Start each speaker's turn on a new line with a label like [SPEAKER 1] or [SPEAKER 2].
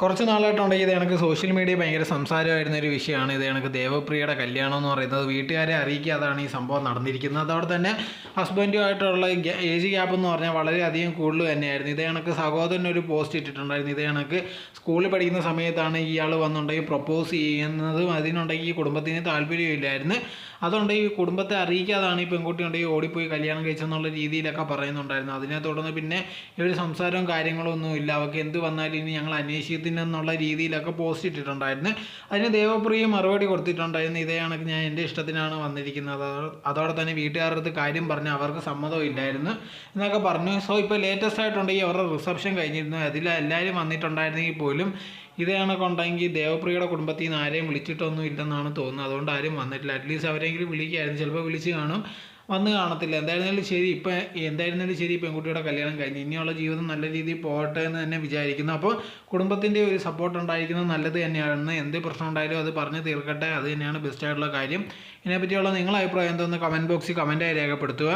[SPEAKER 1] കുറച്ച് നാളായിട്ടുണ്ടെങ്കിൽ ഇത് എനിക്ക് സോഷ്യൽ മീഡിയ ഭയങ്കര സംസാരമായിരുന്ന ഒരു വിഷയമാണ്. ഇത് എനിക്ക് ദേവപ്രിയയുടെ കല്യാണം എന്ന് പറയുന്നത്. വീട്ടുകാരെ അറിയിക്കാതാണ് ഈ സംഭവം നടന്നിരിക്കുന്നത്. അതോടെ തന്നെ ഹസ്ബൻഡുമായിട്ടുള്ള ഏജ് ഗ്യാപ്പ് എന്ന് പറഞ്ഞാൽ വളരെയധികം കൂടുതൽ തന്നെയായിരുന്നു. ഇത് എനിക്ക് സഹോദരൻ ഒരു പോസ്റ്റ് ഇട്ടിട്ടുണ്ടായിരുന്നു. ഇത് എനിക്ക് സ്കൂളിൽ പഠിക്കുന്ന സമയത്താണ് ഇയാൾ വന്നുണ്ടെങ്കിൽ പ്രപ്പോസ് ചെയ്യുന്നതും അതിനുണ്ടെങ്കിൽ ഈ കുടുംബത്തിന് താല്പര്യമില്ലായിരുന്നു അതുകൊണ്ട് ഈ കുടുംബത്തെ അറിയിക്കാതാണ് ഈ പെൺകുട്ടി ഉണ്ടെങ്കിൽ ഓടിപ്പോയി കല്യാണം കഴിച്ചെന്നുള്ള രീതിയിലൊക്കെ പറയുന്നുണ്ടായിരുന്നു. അതിനെ തുടർന്ന് പിന്നെ ഈ ഒരു സംസാരവും കാര്യങ്ങളൊന്നും ഇല്ല. അവർക്ക് എന്ത് വന്നാലും ഇനി ഞങ്ങൾ അന്വേഷിക്കത്തിനെന്നുള്ള രീതിയിലൊക്കെ പോസ്റ്റ് ഇട്ടിട്ടുണ്ടായിരുന്നു. അതിന് ദേവപ്രിയ മറുപടി കൊടുത്തിട്ടുണ്ടായിരുന്നു. ഇതേ കണക്ക് ഞാൻ എന്റെ ഇഷ്ടത്തിനാണ് വന്നിരിക്കുന്നത്. അതോ- അതോടെ തന്നെ വീട്ടുകാരുടെ കാര്യം പറഞ്ഞ് അവർക്ക് സമ്മതം ഇല്ലായിരുന്നു എന്നൊക്കെ പറഞ്ഞു. സോ ഇപ്പോൾ ലേറ്റസ്റ്റ് ആയിട്ടുണ്ടെങ്കിൽ അവരുടെ റിസപ്ഷൻ കഴിഞ്ഞിരുന്നു. അതിൽ എല്ലാവരും വന്നിട്ടുണ്ടായിരുന്നെങ്കിൽ പോലും ഇത് കണക്കുണ്ടെങ്കിൽ ദേവപ്രിയയുടെ കുടുംബത്തിൽ നിന്ന് ആരെയും വിളിച്ചിട്ടൊന്നും ഇല്ലെന്നാണ് തോന്നുന്നത്. അതുകൊണ്ട് ആരും വന്നിട്ടില്ല. അറ്റ്ലീസ്റ്റ് അവരെങ്കിലും വിളിക്കുകയായിരുന്നു ചിലപ്പോൾ വിളിച്ച് കാണും. വന്ന് കാണത്തില്ല. എന്തായിരുന്നാലും ശരി ഇപ്പം എന്തായിരുന്നാലും ശരി പെൺകുട്ടിയുടെ കല്യാണം കഴിഞ്ഞു. ഇനിയുള്ള ജീവിതം നല്ല രീതിയിൽ പോകട്ടെ എന്ന് തന്നെ വിചാരിക്കുന്നു. അപ്പോൾ കുടുംബത്തിന്റെ ഒരു സപ്പോർട്ട് ഉണ്ടായിരിക്കുന്നത് നല്ലത് തന്നെയാണ് എന്ത് പ്രശ്നം ഉണ്ടായാലും അത് പറഞ്ഞ് തീർക്കട്ടെ. അത് തന്നെയാണ് ബെസ്റ്റ് ആയിട്ടുള്ള കാര്യം. ഇതിനെപ്പറ്റിയുള്ള നിങ്ങളുടെ അഭിപ്രായം എന്തോന്ന് കമന്റ് ബോക്സിൽ കമന്റായി രേഖപ്പെടുത്തുക.